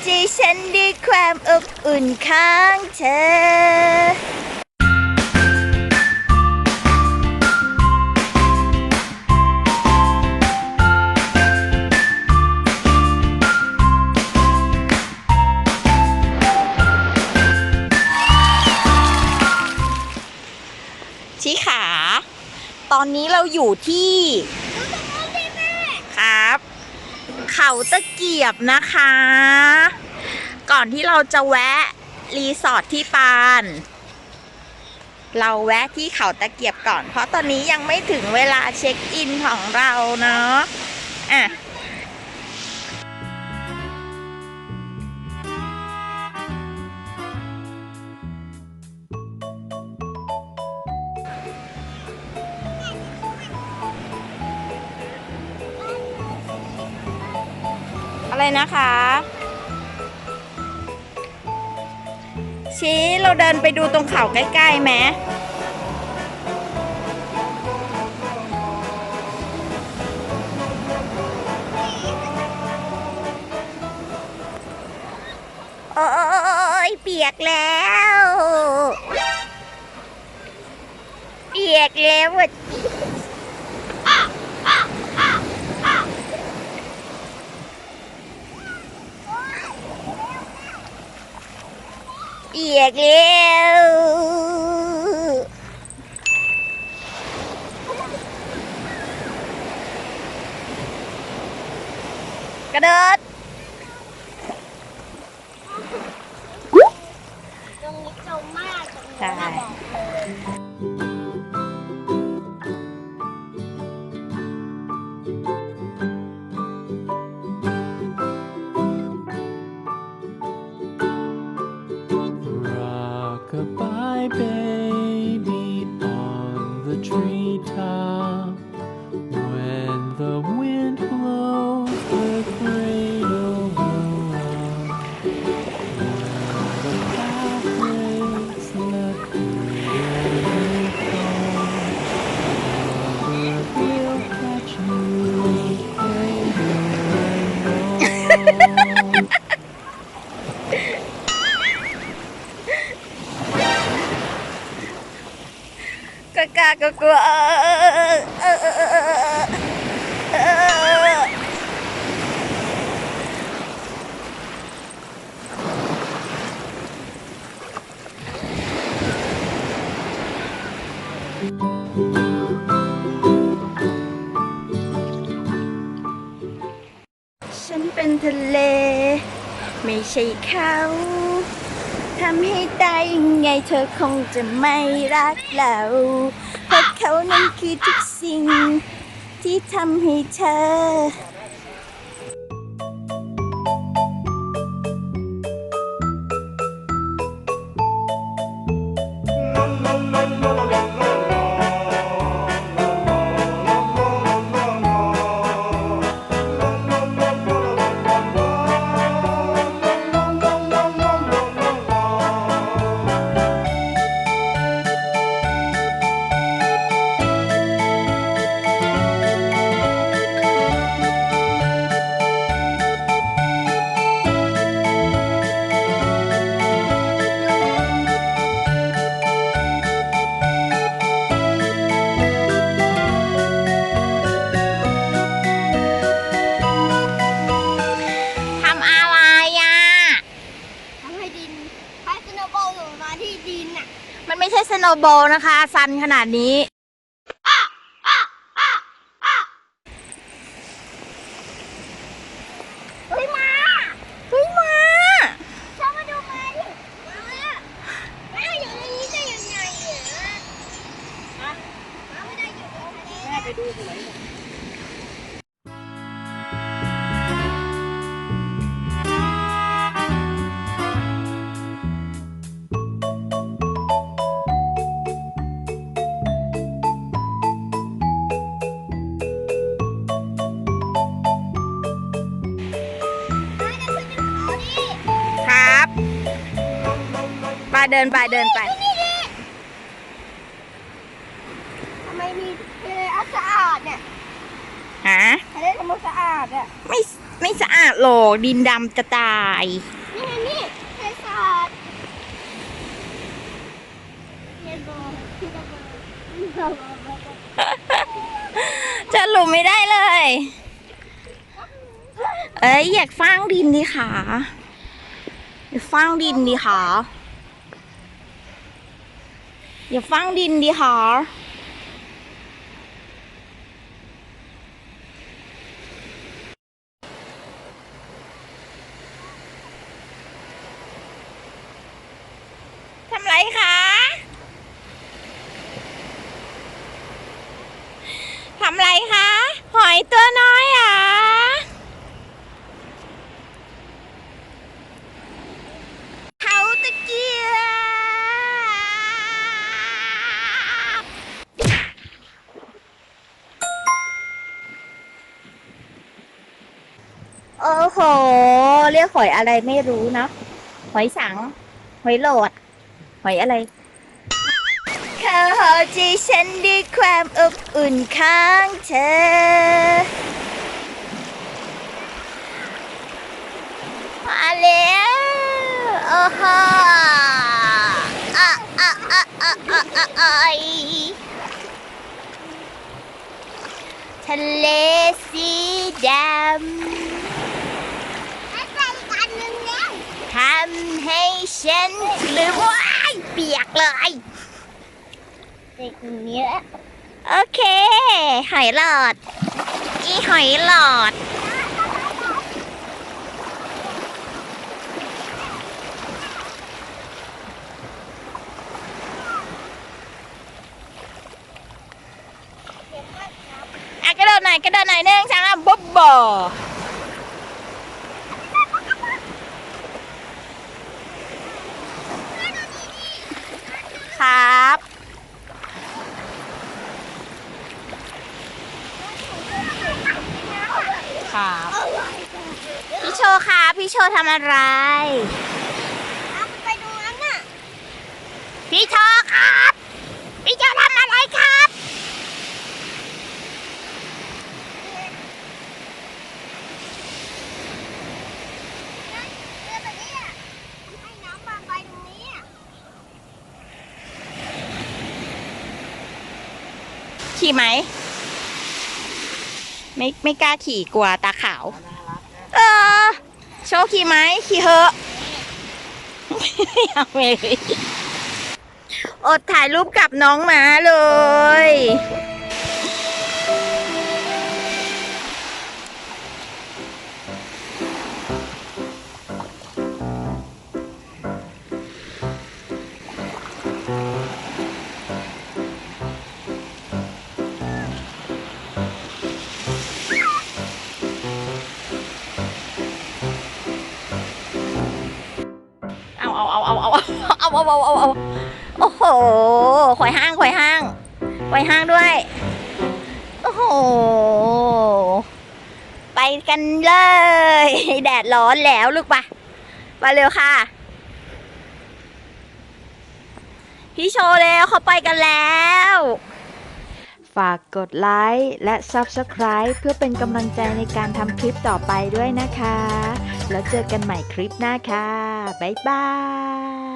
ใจฉันด้วยความอบอุ่นของเธอชิขา ตอนนี้เราอยู่ที่ เขาตะเกียบนะคะ ก่อนที่เราจะแวะรีสอร์ทที่ปาน เราแวะที่เขาตะเกียบก่อน เพราะตอนนี้ยังไม่ถึงเวลาเช็คอินของเราเนาะอะ อะไรนะคะ ชี้เราเดินไปดูตรงเขาใกล้ๆไหมโอ้ยเปียกแล้ว เปียกแล้วอะ เปียกแล้วกระโดด กะกกลัวฉันเป็นทะเล ไม่ใช่เขา ทำให้ตายยังไงเธอคงจะไม่รักเราเพราะเขานั้นคือทุกสิ่ง ที่ทำให้เธอ โบนะคะซันขนาดนี้ เดินไปเดินไปทำไมมีทะเลอัสสะอาดเนี่ยฮะทะเลทำไมสะอาดอะไม่ไม่สะอาดหรอกดินดำจะตาย นี่นี่เทศาสตร์เรียนบอกที่ระเบิดระเบิดจะหลุมไม่ได้เลย เอ้ยอยากฟางดินดีค่ะอยากฟางดินดีค่ะ อย่าฟางดินดีค่ะทำไรคะทำไรคะ หอยตัวน้อยอะ เขาตะเกียบ โอ้โห เรี ยกหอยอะไรไม่รู้เนอะหอยสัง หอยโหลด หอยอะไรเขาใจฉันด้วยความอบอุ่นข้างเธอมาแล้วโอ้โหอะอะอะอะอะอะอะทะเลสีดำ ให้ใส่อีกอันหนึ่งแล้ว ทำ ให้ฉันหรือว่าเปียกเลยเด็กอย่างนี้แหละโอเค หอยหลอด อีหอยหลอด อะกระโดดหน่อยกระโดดหน่อยหนึ่งสองสามบ๊อบบ่ ครับ พี่โชว์ค่ะพี่โชว์ทำอะไร เอาไปดูนั้นน่ะพี่โชว์ครับ พี่โชว์ทำอะไรครับ เรือแบบนี้อะให้น้ำมาไปตรงนี้อะขี่ไหม ไม่ไม่กล้าขี่กลัวตาขาว เออโชว์ขี่ไหมขี่เหอะไม่เอาเลยอดถ่ายรูปกับน้องหมาเลยเอ เอาเอาเอาเอาโอ้โหควายห้างควายห้างควายห้างด้วย โอ้โห ไปกันเลย แดดร้อนแล้วลูกปะมาเร็วค่ะ พี่โชว์แล้วเขาไปกันแล้ว ฝากกดไลค์และ Subscribe เพื่อเป็นกำลังใจในการทำคลิปต่อไปด้วยนะคะ แล้วเจอกันใหม่คลิปหน้าค่ะ บ๊ายบาย